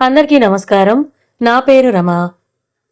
అందరికీ నమస్కారం. నా పేరు రమ.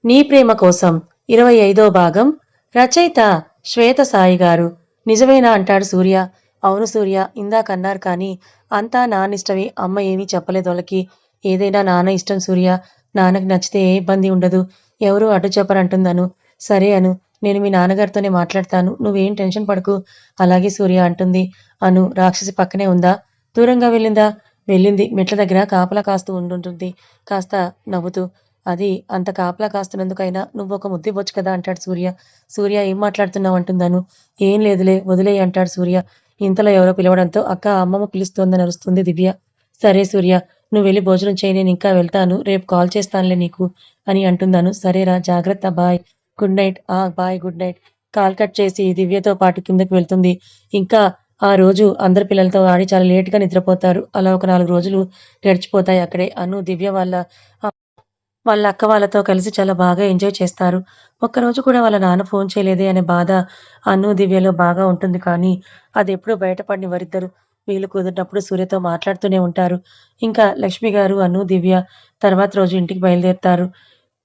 నీ ప్రేమ కోసం ఇరవై ఐదో భాగం రచయిత శ్వేత సాయి గారు. నిజమేనా అంటాడు సూర్య. అవును సూర్య ఇందాక అన్నారు కానీ అంతా నాన్నిష్టమే అమ్మ ఏమీ చెప్పలేదు వాళ్ళకి. ఏదైనా నాన్న ఇష్టం సూర్య. నాన్నకి నచ్చితే ఏ ఇబ్బంది ఉండదు. ఎవరు అడ్డు చెప్పరంటుందను. సరే అను నేను మీ నాన్నగారితోనే మాట్లాడతాను. నువ్వేం టెన్షన్ పడకు. అలాగే సూర్య అంటుంది. అను రాక్షసి పక్కనే ఉందా? దూరంగా వెళ్ళిందా? వెళ్ళింది. మెట్ల దగ్గర కాపలా కాస్తూ ఉండుంటుంది. కాస్త నవ్వుతూ అది అంత కాపలా కాస్తున్నందుకైనా నువ్వు ఒక ముద్దివ్వచ్చు కదా అంటాడు సూర్య. సూర్య ఏం మాట్లాడుతున్నావు అంటున్నాను ఏం లేదులే వదిలేయి అంటాడు సూర్య. ఇంతలో ఎవరో పిలవడంతో అక్క అమ్మమ్మ పిలుస్తోందని అరుస్తుంది దివ్య. సరే సూర్య నువ్వు వెళ్ళి భోజనం చేయి నేను ఇంకా వెళ్తాను. రేపు కాల్ చేస్తానులే నీకు అని అంటున్నాను సరేరా జాగ్రత్త బాయ్. Good night. ఆ bye good night. Call cut చేసి దివ్యతో పాటు కిందకి వెళ్తుంది. ఇంకా ఆ రోజు అందరి పిల్లలతో ఆడి చాలా లేట్గా నిద్రపోతారు. అలా ఒక నాలుగు రోజులు గడిచిపోతాయి అక్కడే. అను దివ్య వాళ్ళ వాళ్ళ అక్క వాళ్ళతో కలిసి చాలా బాగా ఎంజాయ్ చేస్తారు. ఒక్కరోజు కూడా వాళ్ళ నాన్న ఫోన్ చేయలేదే అనే బాధ అన్ను దివ్యలో బాగా ఉంటుంది. కానీ అది ఎప్పుడు బయటపడిన వారిద్దరు వీళ్ళు కుదిరినప్పుడు సూర్యతో మాట్లాడుతూనే ఉంటారు. ఇంకా లక్ష్మి గారు అను దివ్య తర్వాత రోజు ఇంటికి బయలుదేరుతారు.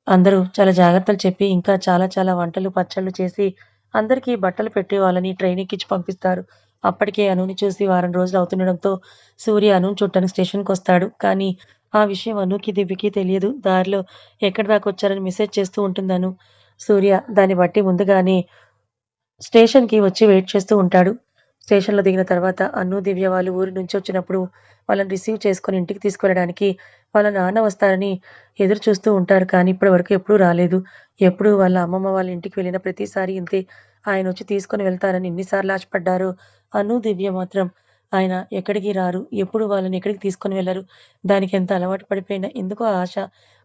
అందరూ చాలా జాగ్రత్తలు చెప్పి ఇంకా చాలా చాలా వంటలు పచ్చళ్ళు చేసి అందరికీ బట్టలు పెట్టి వాళ్ళని ట్రైన్ ఎక్కించి పంపిస్తారు. అప్పటికే అనుని చూసి వారం రోజులు అవుతుండడంతో సూర్య అను చుట్టానికి స్టేషన్కి వస్తాడు. కానీ ఆ విషయం అనుకి దివ్యకి తెలియదు. దారిలో ఎక్కడి దాకా వచ్చారని మెసేజ్ చేస్తూ ఉంటుందను సూర్య దాన్ని బట్టి ముందుగానే స్టేషన్కి వచ్చి వెయిట్ చేస్తూ ఉంటాడు. స్టేషన్లో దిగిన తర్వాత అన్ను దివ్య వాళ్ళు ఊరి నుంచి వచ్చినప్పుడు వాళ్ళని రిసీవ్ చేసుకొని ఇంటికి తీసుకెళ్ళడానికి వాళ్ళ నాన్న వస్తారని ఎదురు చూస్తూ ఉంటారు. కానీ ఇప్పటి వరకు ఎప్పుడూ రాలేదు. ఎప్పుడు వాళ్ళ అమ్మమ్మ వాళ్ళ ఇంటికి వెళ్ళిన ప్రతిసారి ఇంతే ఆయన వచ్చి తీసుకొని వెళ్తారని ఎన్నిసార్లు ఆశపడ్డారు. అను దివ్య మాత్రం ఆయన ఎక్కడికి రారు? ఎప్పుడు వాళ్ళని ఎక్కడికి తీసుకొని వెళ్ళరు? దానికి ఎంత అలవాటు పడిపోయినా ఎందుకో ఆశ?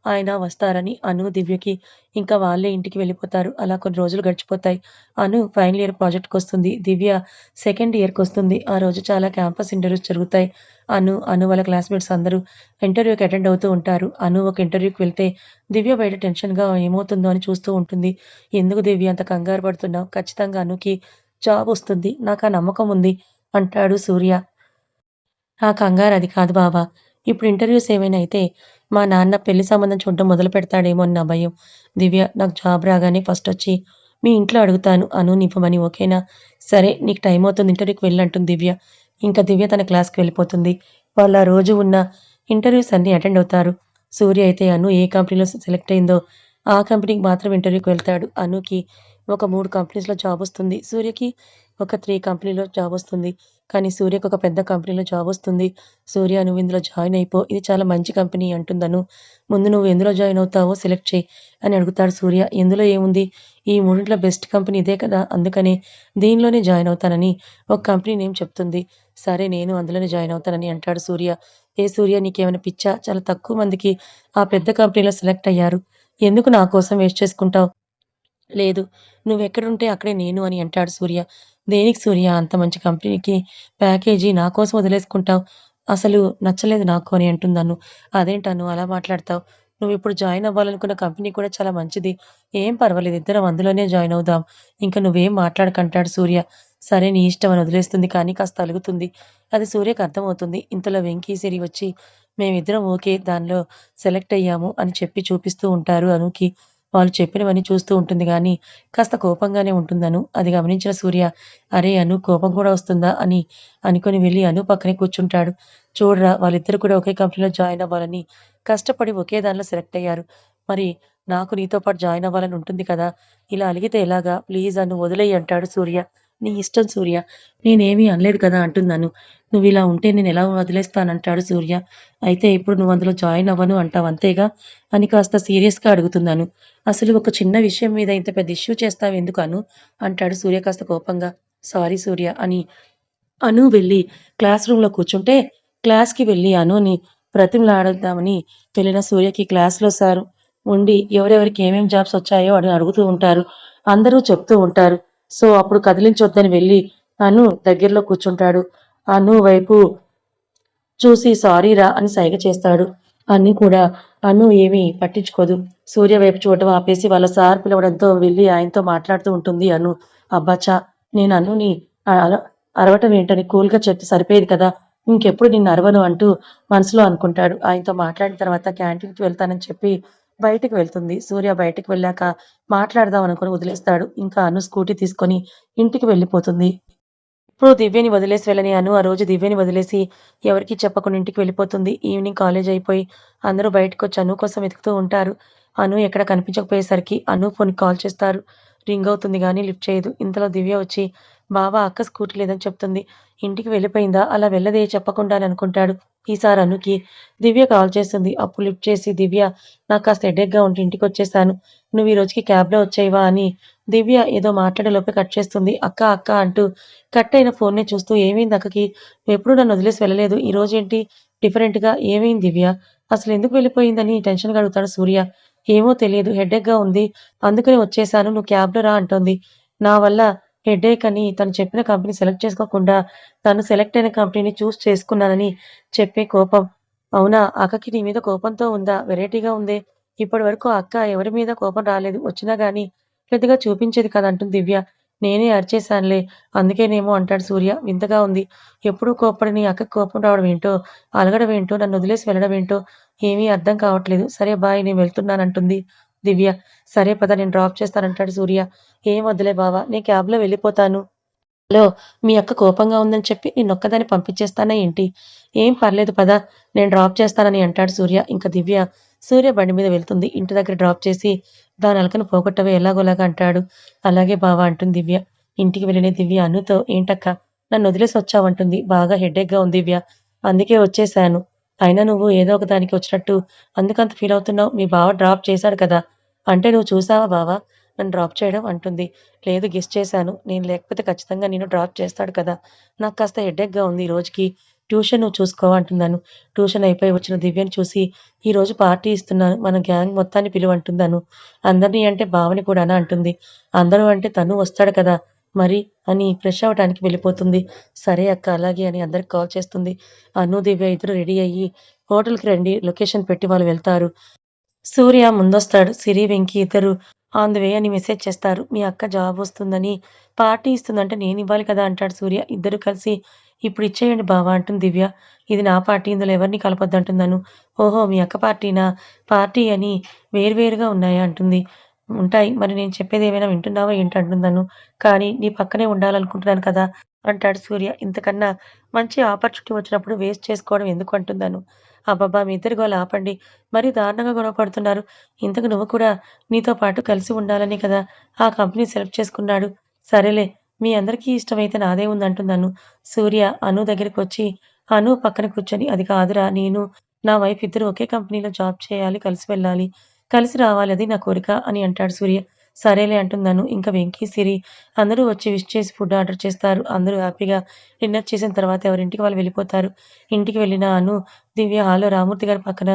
ఆయన వస్తారని అను దివ్యకి. ఇంకా వాళ్ళే ఇంటికి వెళ్ళిపోతారు. అలా కొన్ని రోజులు గడిచిపోతాయి. అను ఫైనల్ ఇయర్ ప్రాజెక్ట్కి వస్తుంది. దివ్య సెకండ్ ఇయర్కి వస్తుంది. ఆ రోజు చాలా క్యాంపస్ ఇంటర్వ్యూస్ జరుగుతాయి. అను అను వాళ్ళ క్లాస్మేట్స్ అందరూ ఇంటర్వ్యూకి అటెండ్ అవుతూ ఉంటారు. అను ఒక ఇంటర్వ్యూకి వెళ్తే దివ్య బయట టెన్షన్గా ఏమవుతుందో అని చూస్తూ ఉంటుంది. ఎందుకు దివ్య అంత కంగారు పడుతున్నావు? ఖచ్చితంగా అనుకి జాబ్ వస్తుంది. నాకు ఆ నమ్మకం ఉంది. అంటాడు సూర్య. ఆ కంగారు అది కాదు బావా. ఇప్పుడు ఇంటర్వ్యూస్ ఏమైనా అయితే మా నాన్న పెళ్ళి సంబంధం చూడడం మొదలు పెడతాడేమో అని నా భయం. దివ్య నాకు జాబ్ రాగానే ఫస్ట్ వచ్చి మీ ఇంట్లో అడుగుతాను అను నివ్వమని ఓకేనా? సరే నీకు టైం అవుతుంది ఇంటర్వ్యూకి వెళ్ళంటుంది దివ్య. ఇంకా దివ్య తన క్లాస్కి వెళ్ళిపోతుంది. వాళ్ళు ఆ రోజు ఉన్న ఇంటర్వ్యూస్ అన్నీ అటెండ్ అవుతారు. సూర్య అయితే అను ఏ కంపెనీలో సెలెక్ట్ అయిందో? ఆ కంపెనీకి మాత్రం ఇంటర్వ్యూకి వెళ్తాడు. అనుకి ఒక మూడు కంపెనీస్లో జాబ్ వస్తుంది. సూర్యకి ఒక త్రీ కంపెనీలో జాబ్ వస్తుంది. కానీ సూర్యకు ఒక పెద్ద కంపెనీలో జాబ్ వస్తుంది. సూర్య నువ్వు ఇందులో జాయిన్ అయిపో. ఇది చాలా మంచి కంపెనీ అంటుందను ముందు నువ్వు ఎందులో జాయిన్ అవుతావో సెలెక్ట్ చేయి అని అడుగుతాడు సూర్య. ఎందులో ఏముంది? ఈ మూడింట్లో బెస్ట్ కంపెనీ ఇదే కదా. అందుకనే దీనిలోనే జాయిన్ అవుతానని ఒక కంపెనీ నేమ్ చెప్తుంది. సరే నేను అందులోనే జాయిన్ అవుతానని అంటాడు సూర్య. ఏ సూర్య నీకేమైనా పిచ్చా? చాలా తక్కువ మందికి ఆ పెద్ద కంపెనీలో సెలెక్ట్ అయ్యారు. ఎందుకు నా కోసం వేస్ట్ చేసుకుంటావు? లేదు నువ్వెక్కడుంటే అక్కడే నేను అని అంటాడు సూర్య. దేనికి సూర్య అంత మంచి కంపెనీకి ప్యాకేజీ నా కోసం వదిలేసుకుంటావు? అసలు నచ్చలేదు నాకు అని అంటుందను అదేంటను అలా మాట్లాడతావు? నువ్వు ఇప్పుడు జాయిన్ అవ్వాలనుకున్న కంపెనీ కూడా చాలా మంచిది. ఏం పర్వాలేదు ఇద్దరం అందులోనే జాయిన్ అవుదాం. ఇంకా నువ్వేం మాట్లాడకంటాడు సూర్య. సరే నీ ఇష్టం అని వదిలేస్తుంది కానీ కాస్త అలుగుతుంది. అది సూర్యకు అర్థమవుతుంది. ఇంతలో వెంకీ సిరి వచ్చి మేమిద్దరం ఓకే దానిలో సెలెక్ట్ అయ్యాము అని చెప్పి చూపిస్తూ ఉంటారు అనుకి. వాళ్ళు చెప్పినవన్నీ చూస్తూ ఉంటుంది కానీ కాస్త కోపంగానే ఉంటుందను. అది గమనించిన సూర్య అరే అను కోపం కూడా వస్తుందా? అని అనుకొని వెళ్ళి అను పక్కనే కూర్చుంటాడు. చూడరా వాళ్ళిద్దరు కూడా ఒకే కంపెనీలో జాయిన్ అవ్వాలని కష్టపడి ఒకే దానిలో సెలెక్ట్ అయ్యారు. మరి నాకు నీతో పాటు జాయిన్ అవ్వాలని ఉంటుంది కదా ఇలా అలిగితే ఎలాగా? ప్లీజ్ అను వదిలేయి అంటాడు సూర్య. నీ ఇష్టం సూర్య. నేనేమీ అనలేదు కదా అంటున్నాను నువ్వు ఇలా ఉంటే నేను ఎలా వదిలేస్తానంటాడు సూర్య. అయితే ఇప్పుడు నువ్వు అందులో జాయిన్ అవ్వను అంటావు అంతేగా? అని కాస్త సీరియస్గా అడుగుతున్నాను. అసలు ఒక చిన్న విషయం మీద ఇంత పెద్ద ఇష్యూ చేస్తావు ఎందుకను? అంటాడు సూర్య కాస్త కోపంగా. సారీ సూర్య అని. అను వెళ్ళి క్లాస్ రూమ్లో కూర్చుంటే క్లాస్కి వెళ్ళి అనుని ప్రతిమలాడుద్దామని వెళ్ళిన సూర్యకి క్లాస్లో సార్. ఉండి ఎవరెవరికి ఏమేం జాబ్స్ వచ్చాయో అని అడుగుతూ ఉంటారు. అందరూ చెప్తూ ఉంటారు. సో అప్పుడు కదిలించొద్దని వెళ్ళి అను దగ్గరలో కూర్చుంటాడు. అను వైపు చూసి సారీ రా అని సైగ చేస్తాడు. అన్ని కూడా అను ఏమీ పట్టించుకోదు. సూర్య వైపు చూడటం ఆపేసి వాళ్ళ సార్ పిలవడంతో వెళ్ళి ఆయనతో మాట్లాడుతూ ఉంటుంది అను. అబ్బాచా నేను అనుని అర- అరవటం ఏంటని కూల్గా చెప్తే సరిపోయేది కదా. ఇంకెప్పుడు నిన్ను అరవను అంటూ మనసులో అనుకుంటాడు. ఆయనతో మాట్లాడిన తర్వాత క్యాంటీన్కి వెళ్తానని చెప్పి బయటికి వెళ్తుంది. సూర్య బయటికి వెళ్ళాక మాట్లాడదాం అనుకుని వదిలేస్తాడు. ఇంకా అను స్కూటీ తీసుకొని ఇంటికి వెళ్ళిపోతుంది. ఇప్పుడు దివ్యని వదిలేసి వెళ్ళని అను ఆ రోజు దివ్యని వదిలేసి ఎవరికి చెప్పకుండా ఇంటికి వెళ్ళిపోతుంది. ఈవినింగ్ కాలేజ్ అయిపోయి అందరూ బయటకు వచ్చి అను కోసం వెతుకుతూ ఉంటారు. అను ఎక్కడ కనిపించకపోయేసరికి అను ఫోన్ కాల్ చేస్తారు. రింగ్ అవుతుంది కానీ లిఫ్ట్ చేయదు. ఇంతలో దివ్య వచ్చి బావా అక్క స్కూటీ లేదని చెప్తుంది. ఇంటికి వెళ్ళిపోయిందా? అలా వెళ్ళదే చెప్పకుండా అని అనుకుంటాడు. ఈసారి అనుకి దివ్య కాల్ చేస్తుంది అప్పు లిఫ్ట్ చేసి దివ్య నాకు కాస్త హెడేక్గా ఉంటే ఇంటికి వచ్చేసాను. నువ్వు ఈ రోజుకి క్యాబ్లో వచ్చేవా అని దివ్య ఏదో మాట్లాడే లోపే కట్ చేస్తుంది. అక్క అక్క అంటూ కట్ అయిన ఫోన్నే చూస్తూ ఏమైంది అక్కకి? నువ్వు ఎప్పుడు నన్ను వదిలేసి వెళ్ళలేదు. ఈ రోజు ఏంటి? డిఫరెంట్గా? ఏమైంది దివ్య? అసలు ఎందుకు వెళ్ళిపోయిందని టెన్షన్గా అడుగుతాడు సూర్య. ఏమో తెలియదు. హెడేక్గా ఉంది. అందుకని వచ్చేసాను. నువ్వు క్యాబ్లో రా అంటోంది. నా వల్ల హెడేక్ అని తను చెప్పిన కంపెనీ సెలెక్ట్ చేసుకోకుండా తను సెలెక్ట్ అయిన కంపెనీని చూస్ చేసుకున్నానని చెప్పే కోపం. అవునా? అక్కకి నీ మీద కోపంతో ఉందా? వెరైటీగా ఉందే. ఇప్పటి వరకు అక్క ఎవరి మీద కోపం రాలేదు. వచ్చినా గానీ పెద్దగా చూపించేది కదా అంటుంది దివ్య. నేనే అరిచేశానులే. అందుకేనేమో అంటాడు సూర్య. వింతగా ఉంది. ఎప్పుడూ నీ అక్కకి కోపం రావడం ఏంటో అలగడం ఏంటో నన్ను వదిలేసి వెళ్ళడం ఏంటో ఏమీ అర్థం కావట్లేదు. సరే బాయ్ నేను వెళ్తున్నానంటుంది. దివ్య. సరే పద నేను డ్రాప్ చేస్తానంటాడు సూర్య. ఏం వద్దులే బావా నేను క్యాబ్లో వెళ్ళిపోతాను. హలో మీ అక్క కోపంగా ఉందని చెప్పి నిన్నొక్కదాన్ని పంపించేస్తానా ఏంటి? ఏం పర్లేదు పద నేను డ్రాప్ చేస్తానని అంటాడు సూర్య. ఇంకా దివ్య సూర్య బండి మీద వెళ్తుంది. ఇంటి దగ్గర డ్రాప్ చేసి దాని అలకను పోగొట్టవే ఎలాగోలాగా అంటాడు. అలాగే బావా అంటుంది దివ్య. ఇంటికి వెళ్ళిన దివ్య అనుతో ఏంటక్క నన్ను వదిలేసి వచ్చావంటుంది బాగా హెడేక్గా ఉంది దివ్య. అందుకే వచ్చేసాను అయినా నువ్వు ఏదో ఒక దానికి వచ్చినట్టు అందుకంత ఫీల్ అవుతున్నావు. మీ బావ డ్రాప్ చేశాడు కదా. అంటే నువ్వు చూసావా బావా? నన్ను డ్రాప్ చేయడం అంటుంది. లేదు గెస్ట్ చేశాను. నేను లేకపోతే ఖచ్చితంగా నేను డ్రాప్ చేస్తాడు కదా. నాకు కాస్త హెడేక్గా ఉంది ఈ రోజుకి. ట్యూషన్ నువ్వు చూసుకో అంటున్నాను. ట్యూషన్ అయిపోయి వచ్చిన దివ్యను చూసి ఈ రోజు పార్టీ ఇస్తున్నాను. మన గ్యాంగ్ మొత్తాన్ని పిలువంటున్నాను అందరినీ అంటే భావని కూడానా అంటుంది. అందరూ అంటే తను వస్తాడు కదా. మరి? అని ఫ్రెష్ అవ్వడానికి వెళ్ళిపోతుంది. సరే అక్క అలాగే అని అందరికి కాల్ చేస్తుంది. అను దివ్య ఇద్దరు రెడీ అయ్యి హోటల్కి రండి. లొకేషన్ పెట్టి వాళ్ళు వెళ్తారు. సూర్య ముందొస్తాడు. సిరి వెంకి ఇద్దరు ఆన్ ది వే అని మెసేజ్ చేస్తారు. మీ అక్క జాబ్ వస్తుందని పార్టీ ఇస్తుందంటే నేను ఇవ్వాలి కదా అంటాడు సూర్య. ఇద్దరు కలిసి ఇప్పుడు ఇచ్చేయండి బావా అంటుంది దివ్య. ఇది నా పార్టీ ఇందులో ఎవరిని కలపొద్దు అంటున్నాను ఓహో మీ అక్క పార్టీనా? పార్టీ అని వేరువేరుగా ఉన్నాయా? అంటుంది. ఉంటాయి. మరి నేను చెప్పేది ఏమైనా వింటున్నావా ఏంటి అంటున్నాను కానీ నీ పక్కనే ఉండాలనుకుంటున్నాను కదా. అంటాడు సూర్య. ఇంతకన్నా మంచి ఆపర్చునిటీ వచ్చినప్పుడు వేస్ట్ చేసుకోవడం ఎందుకు అంటున్నాను అబ్బబ్బా మీ ఇద్దరు గోల ఆపండి. మరీ దారుణంగా గొడవపడుతున్నారు. ఇంతకు నువ్వు కూడా నీతో పాటు కలిసి ఉండాలని కదా. ఆ కంపెనీ సెలెక్ట్ చేసుకున్నాడు. సరేలే మీ అందరికీ ఇష్టమైతే నాదే ఉంది అంటున్నాను సూర్య. అను దగ్గరికి వచ్చి అను పక్కన కూర్చొని అది కాదురా నేను నా వైఫ్ ఇద్దరు ఒకే కంపెనీలో జాబ్ చేయాలి కలిసి వెళ్ళాలి. కలిసి రావాలి అది నా కోరిక అని అంటాడు సూర్య. సరేలే అంటున్నాను ఇంకా వెంకీ సిరి అందరూ వచ్చి విష్ చేసి ఫుడ్ ఆర్డర్ చేస్తారు. అందరూ హ్యాపీగా డిన్నర్ చేసిన తర్వాత ఎవరింటికి వాళ్ళు వెళ్ళిపోతారు. ఇంటికి వెళ్ళిన అను దివ్య హాల్లో రామూర్తి గారి పక్కన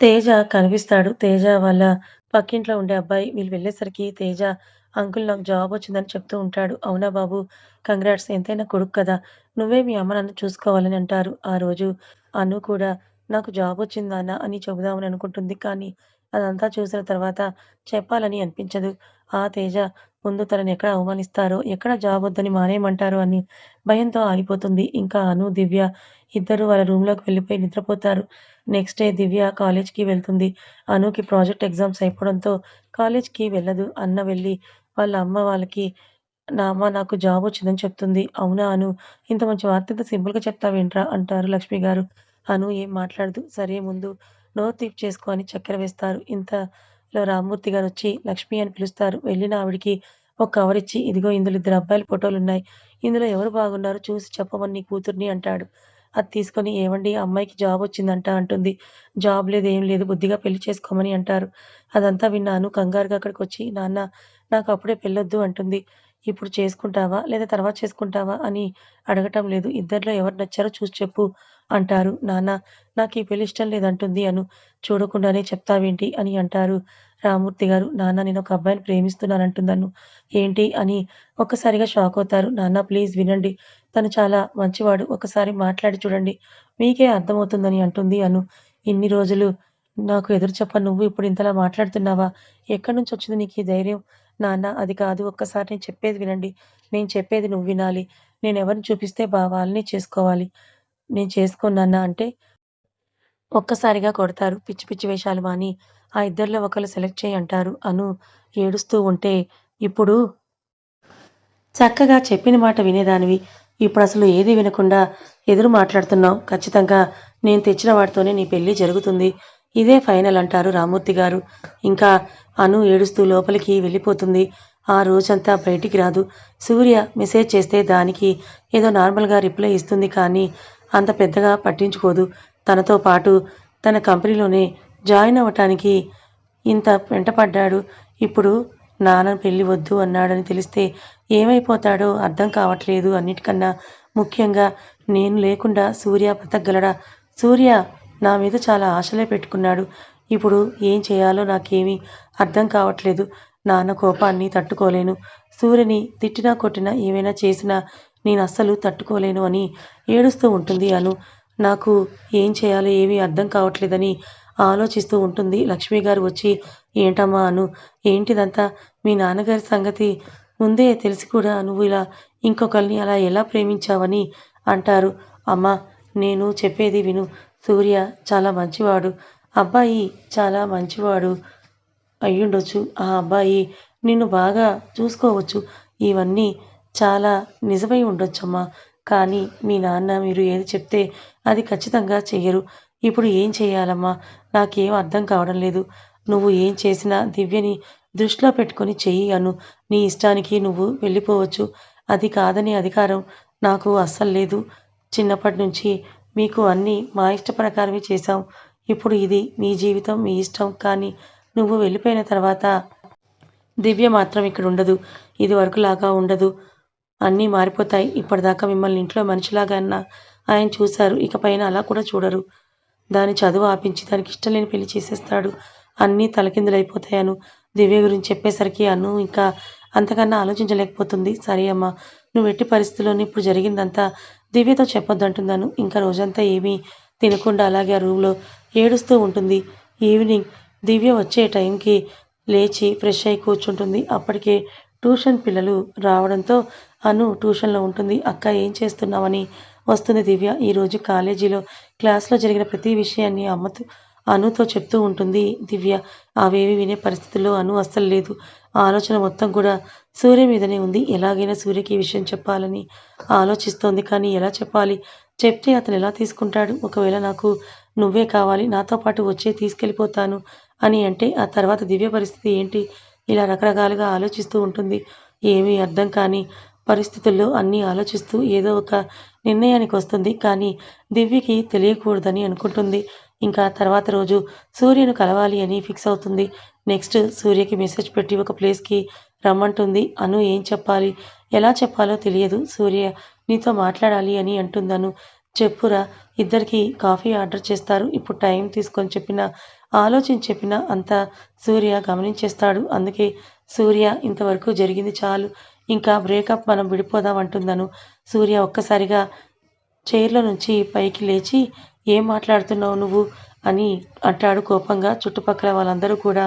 తేజ కనిపిస్తాడు. తేజ వాళ్ళ పక్కింట్లో ఉండే అబ్బాయి. వీళ్ళు వెళ్ళేసరికి తేజ అంకుల్ నాకు జాబ్ వచ్చిందని చెప్తూ ఉంటాడు. అవునా బాబు? కంగ్రాట్స్. ఎంతైనా కొడుకు కదా. నువ్వే మీ అమ్మ నన్ను చూసుకోవాలని అంటారు. ఆ రోజు అను కూడా నాకు జాబ్ వచ్చిందానా అని చెబుదామని అనుకుంటుంది. కానీ అదంతా చూసిన తర్వాత చెప్పాలని అనిపించదు. ఆ తేజ ముందు తనని ఎక్కడ అవమానిస్తారో ఎక్కడ జాబ్ వద్దని మానేయమంటారో అని భయంతో ఆగిపోతుంది. ఇంకా అను దివ్య ఇద్దరు వాళ్ళ రూమ్లోకి వెళ్ళిపోయి నిద్రపోతారు. నెక్స్ట్ డే దివ్య కాలేజ్కి వెళ్తుంది. అనుకి ప్రాజెక్ట్ ఎగ్జామ్స్ అయిపోవడంతో కాలేజ్కి వెళ్ళదు. అన్న వెళ్ళి వాళ్ళ అమ్మ వాళ్ళకి నా అమ్మ నాకు జాబ్ వచ్చిందని చెప్తుంది. అవునా అను? ఇంత మంచి వార్త ఇంత సింపుల్గా చెప్తావేంట్రా? అంటారు లక్ష్మి గారు. అను ఏం మాట్లాడదు. సరే ముందు నోరు తీపి చేసుకొని చక్కెర వేస్తారు. ఇంతలో రామ్మూర్తి గారు వచ్చి లక్ష్మి అని పిలుస్తారు. వెళ్ళిన ఆవిడికి ఒక కవర్ ఇచ్చి ఇదిగో ఇందులో ఇద్దరు అబ్బాయిల ఫోటోలు ఉన్నాయి. ఇందులో ఎవరు బాగున్నారో? చూసి చెప్పమని నీ కూతుర్ని అంటాడు. అది తీసుకొని ఏవండి అమ్మాయికి జాబ్ వచ్చిందంట అంటుంది. జాబ్ లేదు ఏం లేదు బుద్ధిగా పెళ్ళి చేసుకోమని అంటారు. అదంతా విన్నాను. కంగారుగా అక్కడికి వచ్చి నాన్న నాకు అప్పుడే పెళ్ళొద్దు అంటుంది. ఇప్పుడు చేసుకుంటావా? లేదా తర్వాత చేసుకుంటావా? అని అడగటం లేదు. ఇద్దరిలో ఎవరు నచ్చారో చూసి చెప్పు అంటారు. నాన్న నాకు ఈ పెళ్ళి ఇష్టం లేదంటుంది అను. చూడకుండానే చెప్తావేంటి? అని అంటారు రామూర్తి గారు. నాన్న నేను ఒక అబ్బాయిని ప్రేమిస్తున్నాను ఏంటి? అని ఒక్కసారిగా షాక్ అవుతారు. నాన్న ప్లీజ్ వినండి. తను చాలా మంచివాడు. ఒకసారి మాట్లాడి చూడండి. మీకే అర్థమవుతుందని అంటుంది అను. ఇన్ని రోజులు నాకు ఎదురు చెప్ప నువ్వు ఇప్పుడు ఇంతలా మాట్లాడుతున్నావా? ఎక్కడి నుంచి వచ్చింది నీకు ఈ ధైర్యం? నాన్న అది కాదు ఒక్కసారి నేను చెప్పేది వినండి. నేను చెప్పేది నువ్వు వినాలి. నేను ఎవరిని చూపిస్తే బా వాళ్ళని చేసుకోవాలి. నేను చేసుకోనన్నా అంటే ఒక్కసారిగా కొడతారు. పిచ్చి పిచ్చి వేషాలు మాని ఆ ఇద్దరిలో ఒకరు సెలెక్ట్ చేయి అంటారు. అను ఏడుస్తూ ఉంటే ఇప్పుడు చక్కగా చెప్పిన మాట వినేదానివి. ఇప్పుడు అసలు ఏది వినకుండా ఎదురు మాట్లాడుతున్నావు. ఖచ్చితంగా నేను తెచ్చిన వాడితోనే నీ పెళ్ళి జరుగుతుంది. ఇదే ఫైనల్ అంటారు రామూర్తి గారు. ఇంకా అను ఏడుస్తూ లోపలికి వెళ్ళిపోతుంది. ఆ రోజంతా బయటికి రాదు. సూర్య మెసేజ్ చేస్తే దానికి ఏదో నార్మల్గా రిప్లై ఇస్తుంది కానీ అంత పెద్దగా పట్టించుకోదు. తనతో పాటు తన కంపెనీలోనే జాయిన్ అవ్వటానికి ఇంత వెంటపడ్డాడు. ఇప్పుడు నాన్న పెళ్ళి వద్దు అన్నాడని తెలిస్తే ఏమైపోతాడో అర్థం కావట్లేదు అన్నిటికన్నా. ముఖ్యంగా నేను లేకుండా సూర్య బ్రతకగలడా సూర్య నా మీద చాలా ఆశలే పెట్టుకున్నాడు. ఇప్పుడు ఏం చేయాలో నాకేమీ అర్థం కావట్లేదు. నాన్న కోపాన్ని తట్టుకోలేను. సూర్యని తిట్టినా కొట్టినా ఏమైనా చేసినా నేను అస్సలు తట్టుకోలేను అని ఏడుస్తూ ఉంటుంది అను. నాకు ఏం చేయాలో ఏమీ అర్థం కావట్లేదని ఆలోచిస్తూ ఉంటుంది లక్ష్మి గారు వచ్చి. ఏంటమ్మా అను ఏంటిదంతా? మీ నాన్నగారి సంగతి ముందే తెలిసి కూడా నువ్వు ఇలా ఇంకొకరిని అలా ఎలా ప్రేమించావని అంటారు. అమ్మా నేను చెప్పేది విను. సూర్య చాలా మంచివాడు. అబ్బాయి చాలా మంచివాడు అయ్యుండొచ్చు. ఆ అబ్బాయి నిన్ను బాగా చూసుకోవచ్చు. ఇవన్నీ చాలా నిజమై ఉండొచ్చమ్మా. కానీ మీ నాన్న మీరు ఏది చెప్తే అది ఖచ్చితంగా చెయ్యరు. ఇప్పుడు ఏం చేయాలమ్మా నాకేం అర్థం కావడం లేదు. నువ్వు ఏం చేసినా దివ్యని దృష్టిలో పెట్టుకొని చెయ్యి అను. నీ ఇష్టానికి నువ్వు వెళ్ళిపోవచ్చు. అది కాదనే అధికారం నాకు అస్సలు లేదు. చిన్నప్పటి నుంచి మీకు అన్నీ మా ఇష్ట ప్రకారమే చేశాం. ఇప్పుడు ఇది మీ జీవితం మీ ఇష్టం. కానీ నువ్వు వెళ్ళిపోయిన తర్వాత దివ్య మాత్రం ఇక్కడ ఉండదు. ఇది వరకులాగా ఉండదు. అన్నీ మారిపోతాయి. ఇప్పటిదాకా మిమ్మల్ని ఇంట్లో మనిషిలాగా అన్న ఆయన చూశారు. ఇకపైన అలా కూడా చూడరు. దాని చదువు ఆపించి దానికి ఇష్టం లేని పెళ్ళి చేసేస్తాడు. అన్నీ తలకిందులైపోతాయను. దివ్య గురించి చెప్పేసరికి అను ఇంకా అంతకన్నా ఆలోచించలేకపోతుంది. సరే అమ్మా నువ్వు ఎట్టి పరిస్థితుల్లోనే ఇప్పుడు జరిగిందంతా దివ్యతో చెప్పొద్దంటున్నాను. ఇంకా రోజంతా ఏమీ తినకుండా అలాగే ఆ రూమ్లో ఏడుస్తూ ఉంటుంది. ఈవినింగ్ దివ్య వచ్చే టైంకి లేచి ఫ్రెష్ అయి కూర్చుంటుంది. అప్పటికే ట్యూషన్ పిల్లలు రావడంతో అను ట్యూషన్లో ఉంటుంది. అక్క ఏం చేస్తున్నావని వస్తుంది దివ్య. ఈరోజు కాలేజీలో క్లాస్లో జరిగిన ప్రతి విషయాన్ని అమ్మతో అనుతో చెప్తూ ఉంటుంది దివ్య. అవేవి వినే పరిస్థితుల్లో అను అస్సలు లేదు. ఆలోచన మొత్తం కూడా సూర్య మీదనే ఉంది. ఎలాగైనా సూర్యకి ఈ విషయం చెప్పాలని ఆలోచిస్తోంది. కానీ ఎలా చెప్పాలి? చెప్తే అతను ఎలా తీసుకుంటాడు? ఒకవేళ నాకు నువ్వే కావాలి నాతో పాటు వచ్చే తీసుకెళ్ళిపోతాను అని అంటే ఆ తర్వాత దివ్య పరిస్థితి ఏంటి? ఇలా రకరకాలుగా ఆలోచిస్తూ ఉంటుంది. ఏమీ అర్థం కాని పరిస్థితుల్లో అన్నీ ఆలోచిస్తూ ఏదో ఒక నిర్ణయానికి వస్తుంది. కానీ దివ్యకి తెలియకూడదని అనుకుంటుంది. ఇంకా తర్వాత రోజు సూర్యను కలవాలి అని ఫిక్స్ అవుతుంది. నెక్స్ట్ సూర్యకి మెసేజ్ పెట్టి ఒక ప్లేస్కి రమ్మంటుంది. అను ఏం చెప్పాలి? ఎలా చెప్పాలో తెలియదు. సూర్య నీతో మాట్లాడాలి అని అంటుందను. చెప్పురా ఇద్దరికి కాఫీ ఆర్డర్ చేస్తారు. ఇప్పుడు టైం తీసుకొని చెప్పిన ఆలోచించి చెప్పిన అంతా సూర్య గమనించేస్తాడు. అందుకే సూర్య ఇంతవరకు జరిగింది చాలు. ఇంకా బ్రేకప్ మనం విడిపోదాం అంటుందను. సూర్య ఒక్కసారిగా చైర్లో నుంచి పైకి లేచి ఏం మాట్లాడుతున్నావు నువ్వు? అని అంటాడు కోపంగా. చుట్టుపక్కల వాళ్ళందరూ కూడా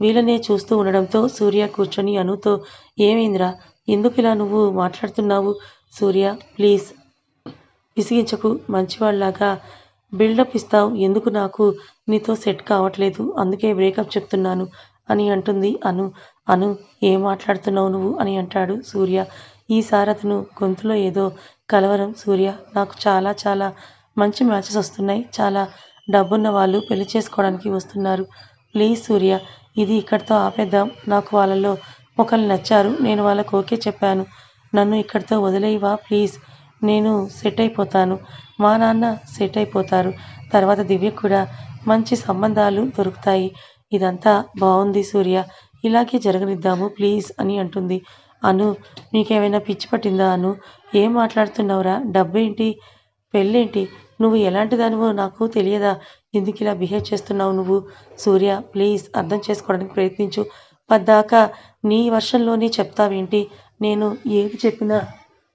వీళ్ళనే చూస్తూ ఉండడంతో సూర్య కూర్చొని అనుతో ఏమైందిరా? ఎందుకు ఇలా నువ్వు మాట్లాడుతున్నావు? సూర్య ప్లీజ్ విసిగించకు. మంచివాళ్ళలాగా బిల్డప్ ఇస్తావు. ఎందుకు నాకు నీతో సెట్ కావట్లేదు? అందుకే బ్రేకప్ చెప్తున్నాను అని అంటుంది అను. అను ఏం మాట్లాడుతున్నావు నువ్వు అని అంటాడు సూర్య. ఈసారి అతను గొంతులో ఏదో కలవరం సూర్య. నాకు చాలా చాలా మంచి మ్యాచెస్ వస్తున్నాయి. చాలా డబ్బున్న వాళ్ళు పెళ్ళి చేసుకోవడానికి వస్తున్నారు. ప్లీజ్ సూర్య ఇది ఇక్కడితో ఆపేద్దాం. నాకు వాళ్ళలో ఒకళ్ళు నచ్చారు. నేను వాళ్ళకు ఓకే చెప్పాను. నన్ను ఇక్కడితో వదిలేయవా ప్లీజ్. నేను సెట్ అయిపోతాను. మా నాన్న సెట్ అయిపోతారు. తర్వాత దివ్యకు కూడా మంచి సంబంధాలు దొరుకుతాయి. ఇదంతా బాగుంది సూర్య. ఇలాగే జరగనిద్దాము ప్లీజ్ అని అంటుంది. అను నీకేమైనా పిచ్చి పట్టిందా అను? ఏం మాట్లాడుతున్నావురా? డబ్బేంటి? పెళ్ళేంటి? నువ్వు ఎలాంటి దానివో నాకు తెలియదా? ఎందుకు ఇలా బిహేవ్ చేస్తున్నావు నువ్వు? సూర్య ప్లీజ్ అర్థం చేసుకోవడానికి ప్రయత్నించు. పద్దాకా నీ వర్షంలోనే చెప్తావేంటి? నేను ఏది చెప్పినా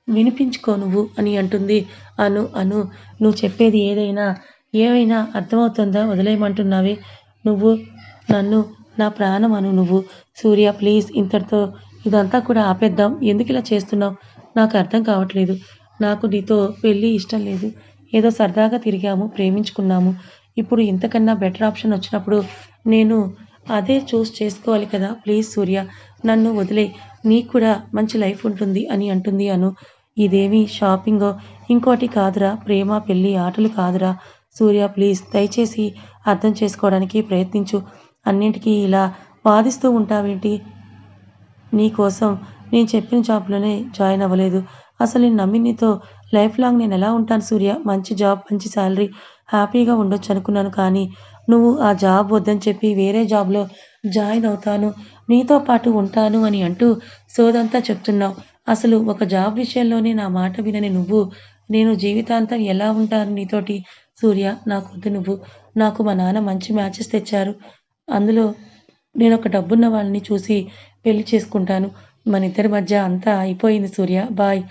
వినిపించుకో నువ్వు అని అంటుంది. అను అను నువ్వు చెప్పేది ఏదైనా ఏమైనా అర్థమవుతుందా? వదిలేయమంటున్నావే. నువ్వు నన్ను నా ప్రాణం అను నువ్వు. సూర్య ప్లీజ్ ఇంతటితో ఇదంతా కూడా ఆపేద్దాం. ఎందుకు ఇలా చేస్తున్నావు? నాకు అర్థం కావట్లేదు. నాకు నీతో పెళ్ళి ఇష్టం లేదు. ఏదో సరదాగా తిరిగాము ప్రేమించుకున్నాము. ఇప్పుడు ఇంతకన్నా బెటర్ ఆప్షన్ వచ్చినప్పుడు నేను అదే చూస్ చేసుకోవాలి కదా? ప్లీజ్ సూర్య నన్ను వదిలే నీకు కూడా మంచి లైఫ్ ఉంటుంది అని అంటుంది అను. ఇదేమి షాపింగో? ఇంకోటి కాదురా ప్రేమ పెళ్ళి ఆటలు కాదురా. సూర్య ప్లీజ్ దయచేసి అర్థం చేసుకోవడానికి ప్రయత్నించు. అన్నింటికీ ఇలా వాదిస్తూ ఉంటావేంటి? నీకోసం నేను చెప్పిన జాబ్లోనే జాయిన్ అవ్వలేదు. అసలు నేను నమ్మి నీతో లైఫ్ లాంగ్ నేను ఎలా ఉంటాను సూర్య? మంచి జాబ్ మంచి శాలరీ హ్యాపీగా ఉండొచ్చు అనుకున్నాను కానీ నువ్వు ఆ జాబ్ వద్దని చెప్పి వేరే జాబ్లో జాయిన్ అవుతాను నీతో పాటు ఉంటాను అని అంటూ సోదంతా చెప్తున్నావు. అసలు ఒక జాబ్ విషయంలోనే నా మాట వినని నువ్వు. నేను జీవితాంతం ఎలా ఉంటాను నీతోటి? సూర్య నాకు వద్దు నువ్వు. నాకు మా నాన్న మంచి మ్యాచెస్ తెచ్చారు. అందులో నేను ఒక డబ్బున్న వాళ్ళని చూసి పెళ్ళి చేసుకుంటాను. మన ఇద్దరి మధ్య అంతా అయిపోయింది సూర్య. బాయ్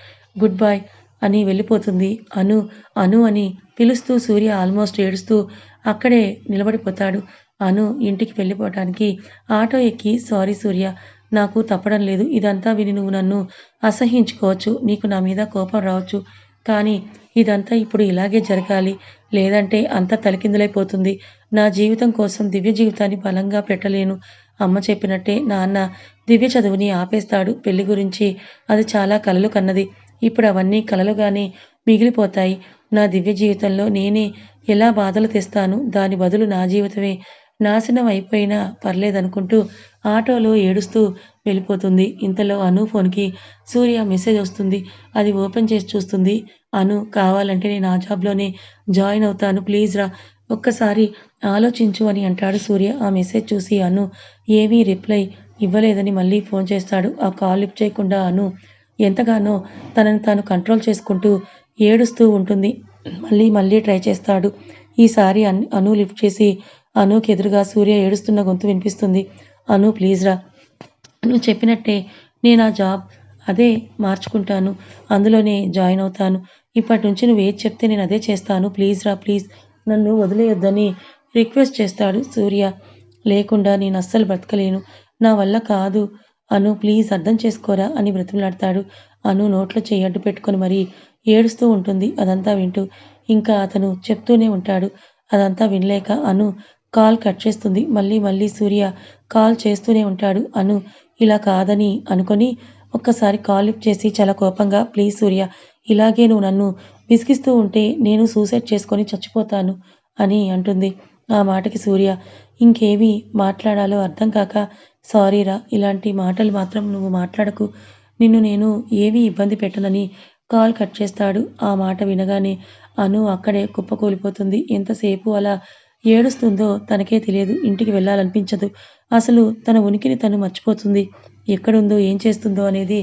గుడ్ బాయ్ అని వెళ్ళిపోతుంది. అను అను అని పిలుస్తూ సూర్య ఆల్మోస్ట్ ఏడుస్తూ అక్కడే నిలబడిపోతాడు. అను ఇంటికి వెళ్ళిపోవటానికి ఆటో ఎక్కి సారీ సూర్య నాకు తప్పడం లేదు. ఇదంతా విని నువ్వు నన్ను అసహించుకోవచ్చు. నీకు నా మీద కోపం రావచ్చు. కానీ ఇదంతా ఇప్పుడు ఇలాగే జరగాలి. లేదంటే అంత తలకిందులైపోతుంది నా జీవితం కోసం దివ్య జీవితాన్ని బలంగా పెట్టలేను. అమ్మ చెప్పినట్టే నాన్న దివ్య చదువుని ఆపేస్తాడు. పెళ్ళి గురించి అది చాలా కలలు కన్నది. ఇప్పుడు అవన్నీ కలలుగానే మిగిలిపోతాయి. నా దివ్య జీవితంలో నేనే ఎలా బాధలు తెస్తాను? దాని బదులు నా జీవితమే నాశనం అయిపోయినా పర్లేదనుకుంటూ ఆటోలో ఏడుస్తూ వెళ్ళిపోతుంది. ఇంతలో అను ఫోన్కి సూర్య మెసేజ్ వస్తుంది. అది ఓపెన్ చేసి చూస్తుంది. అను కావాలంటే నేను ఆ జాబ్లోనే జాయిన్ అవుతాను. ప్లీజ్ రా ఒక్కసారి ఆలోచించు అని అంటాడు సూర్య. ఆ మెసేజ్ చూసి అను ఏమీ రిప్లై ఇవ్వలేదని మళ్ళీ ఫోన్ చేస్తాడు. ఆ కాల్ లిఫ్ట్ చేయకుండా అను ఎంతగానో తనని తాను కంట్రోల్ చేసుకుంటూ ఏడుస్తూ ఉంటుంది. మళ్ళీ మళ్ళీ ట్రై చేస్తాడు. ఈసారి అన్ అను లిఫ్ట్ చేసి అనుకి ఎదురుగా సూర్య ఏడుస్తున్న గొంతు వినిపిస్తుంది. అను ప్లీజ్ రా. నువ్వు చెప్పినట్టే నేను ఆ జాబ్ అదే మార్చుకుంటాను. అందులోనే జాయిన్ అవుతాను. ఇప్పటి నుంచి నువ్వు ఏది చెప్తే నేను అదే చేస్తాను. ప్లీజ్ రా ప్లీజ్ నన్ను వదిలేయొద్దని రిక్వెస్ట్ చేస్తాడు సూర్య. లేకుండా నేను అస్సలు బ్రతకలేను. నా వల్ల కాదు. అను ప్లీజ్ అర్థం చేసుకోరా అని బ్రతిమలాడతాడు. అను నోట్లో చేయడ్డు పెట్టుకొని మరీ ఏడుస్తూ ఉంటుంది. అదంతా వింటూ ఇంకా అతను చెప్తూనే ఉంటాడు. అదంతా వినలేక అను కాల్ కట్ చేస్తుంది. మళ్ళీ మళ్ళీ సూర్య కాల్ చేస్తూనే ఉంటాడు. అను ఇలా కాదని అనుకొని ఒక్కసారి కాల్ లిఫ్ట్ చేసి చాలా కోపంగా ప్లీజ్ సూర్య ఇలాగే నువ్వు నన్ను విసిగిస్తూ ఉంటే నేను సూసైడ్ చేసుకొని చచ్చిపోతాను అని అంటుంది. ఆ మాటకి సూర్య ఇంకేమీ మాట్లాడాలో అర్థం కాక సారీరా ఇలాంటి మాటలు మాత్రం నువ్వు మాట్లాడకు. నిన్ను నేను ఏమీ ఇబ్బంది పెట్టనని కాల్ కట్ చేస్తాడు. ఆ మాట వినగానే అను అక్కడే కుప్పకూలిపోతుంది. ఎంతసేపు అలా ఏడుస్తుందో తనకే తెలియదు ఇంటికి వెళ్ళాలనిపించదు. అసలు తన ఉనికిని తను మర్చిపోతుంది. ఎక్కడుందో ఏం చేస్తుందో అనేది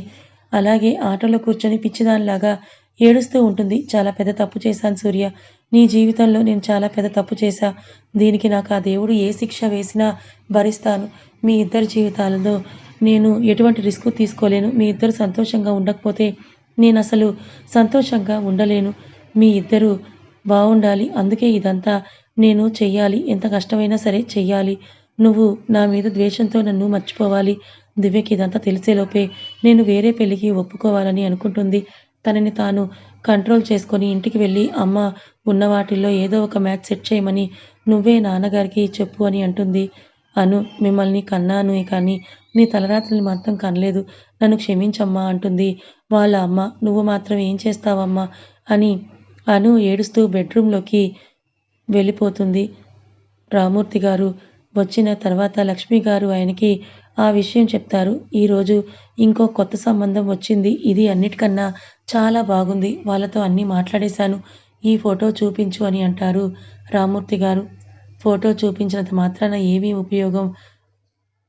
అలాగే ఆటోలో కూర్చొని పిచ్చిదానిలాగా ఏడుస్తూ ఉంటుంది. చాలా పెద్ద తప్పు చేశాను సూర్య. నీ జీవితంలో నేను చాలా పెద్ద తప్పు చేశా. దీనికి నాకు ఆ దేవుడు ఏ శిక్ష వేసినా భరిస్తాను. మీ ఇద్దరి జీవితాలలో నేను ఎటువంటి రిస్క్ తీసుకోలేను. మీ ఇద్దరు సంతోషంగా ఉండకపోతే నేను అసలు సంతోషంగా ఉండలేను. మీ ఇద్దరు బాగుండాలి అందుకే ఇదంతా నేను చెయ్యాలి ఎంత కష్టమైనా సరే చెయ్యాలి. నువ్వు నా మీద ద్వేషంతో నన్ను మర్చిపోవాలి. దివ్యకి ఇదంతా తెలిసేలోపే నేను వేరే పెళ్ళికి ఒప్పుకోవాలని అనుకుంటుంది. తనని తాను కంట్రోల్ చేసుకొని ఇంటికి వెళ్ళి అమ్మ ఉన్న వాటిల్లో ఏదో ఒక మ్యాచ్ సెట్ చేయమని నువ్వే నాన్నగారికి చెప్పు అని అంటుంది. అను మిమ్మల్ని కన్నాను కానీ నీ తలరాత్రిని మాత్రం కనలేదు. నన్ను క్షమించమ్మా అంటుంది. వాళ్ళ అమ్మ నువ్వు మాత్రం ఏం చేస్తావమ్మా అని అను ఏడుస్తూ బెడ్రూమ్లోకి వెళ్ళిపోతుంది. రామూర్తి గారు వచ్చిన తర్వాత లక్ష్మి గారు ఆయనకి ఆ విషయం చెప్తారు. ఈరోజు ఇంకో కొత్త సంబంధం వచ్చింది. ఇది అన్నిటికన్నా చాలా బాగుంది. వాళ్ళతో అన్నీ మాట్లాడేశాను. ఈ ఫోటో చూపించు అని అంటారు రామూర్తి గారు. ఫోటో చూపించినంత మాత్రాన ఏమీ ఉపయోగం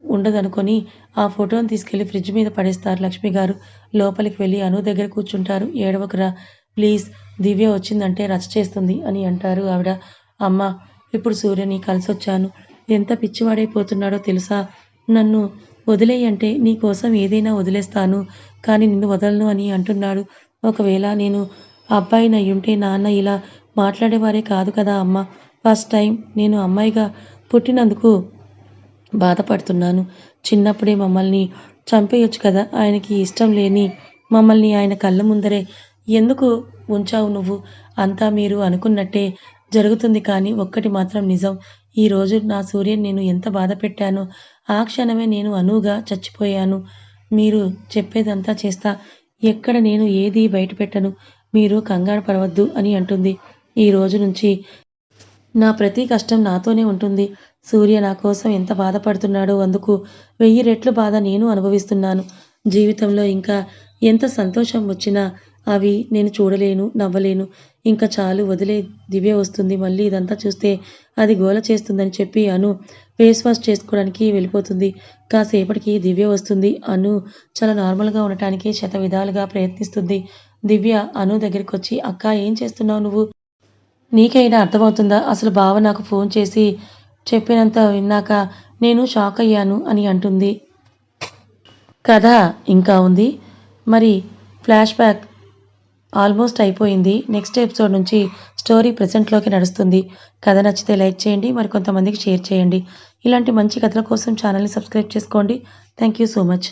ఉండదనుకొని ఆ ఫోటోని తీసుకెళ్ళి ఫ్రిడ్జ్ మీద పడేస్తారు లక్ష్మి గారు. లోపలికి వెళ్ళి అను దగ్గర కూర్చుంటారు. ఏడవకరా ప్లీజ్ దివ్య వచ్చిందంటే రచ్చ చేస్తుంది అని అంటారు ఆవిడ. అమ్మ ఇప్పుడు సూర్యని కలిసొచ్చాను. ఎంత పిచ్చివాడైపోతున్నాడో తెలుసా? నన్ను వదిలేయంటే నీ కోసం ఏదైనా వదిలేస్తాను. కానీ నిన్ను వదలను అని అంటున్నాడు. ఒకవేళ నేను అబ్బాయిని అయ్యుంటే నాన్న ఇలా మాట్లాడేవారే కాదు కదా అమ్మ. ఫస్ట్ టైం నేను అమ్మాయిగా పుట్టినందుకు బాధపడుతున్నాను. చిన్నప్పుడే మమ్మల్ని చంపేయొచ్చు కదా. ఆయనకి ఇష్టం లేని మమ్మల్ని ఆయన కళ్ళ ముందరే ఎందుకు ఉంచావు నువ్వు? అంతా మీరు అనుకున్నట్టే జరుగుతుంది కానీ ఒక్కటి మాత్రం నిజం. ఈ రోజు నా సూర్యన్ నేను ఎంత బాధ పెట్టానో ఆ క్షణమే నేను అనువుగా చచ్చిపోయాను. మీరు చెప్పేదంతా చేస్తా. ఎక్కడ నేను ఏది బయట పెట్టను. మీరు కంగారు పడవద్దు అని అంటుంది. ఈ రోజు నుంచి నా ప్రతి కష్టం నాతోనే ఉంటుంది. సూర్య నా కోసం ఎంత బాధపడుతున్నాడో అందుకు వెయ్యి రెట్లు బాధ నేను అనుభవిస్తున్నాను. జీవితంలో ఇంకా ఎంత సంతోషం వచ్చినా అవి నేను చూడలేను నవ్వలేను. ఇంకా చాలు వదిలే. దివ్య వస్తుంది. మళ్ళీ ఇదంతా చూస్తే అది గోల చేస్తుందని చెప్పి అను ఫేస్ వాష్ చేసుకోవడానికి వెళ్ళిపోతుంది. కాసేపటికి దివ్య వస్తుంది. అను చాలా నార్మల్గా ఉండటానికి శత విధాలుగా ప్రయత్నిస్తుంది. దివ్య అను దగ్గరికి వచ్చి అక్క ఏం చేస్తున్నావు నువ్వు? నీకైనా అర్థమవుతుందా? అసలు బావ నాకు ఫోన్ చేసి చెప్పినంత విన్నాక నేను షాక్ అయ్యాను అని అంటుంది. కథ ఇంకా ఉంది. మరి ఫ్లాష్ బ్యాక్ ఆల్మోస్ట్ అయిపోయింది. నెక్స్ట్ ఎపిసోడ్ నుంచి స్టోరీ ప్రజెంట్లోకి నడుస్తుంది. కథ నచ్చితే లైక్ చేయండి మరి కొంతమందికి షేర్ చేయండి. ఇలాంటి మంచి కథల కోసం ఛానల్ని సబ్స్క్రైబ్ చేసుకోండి. Thank you so much.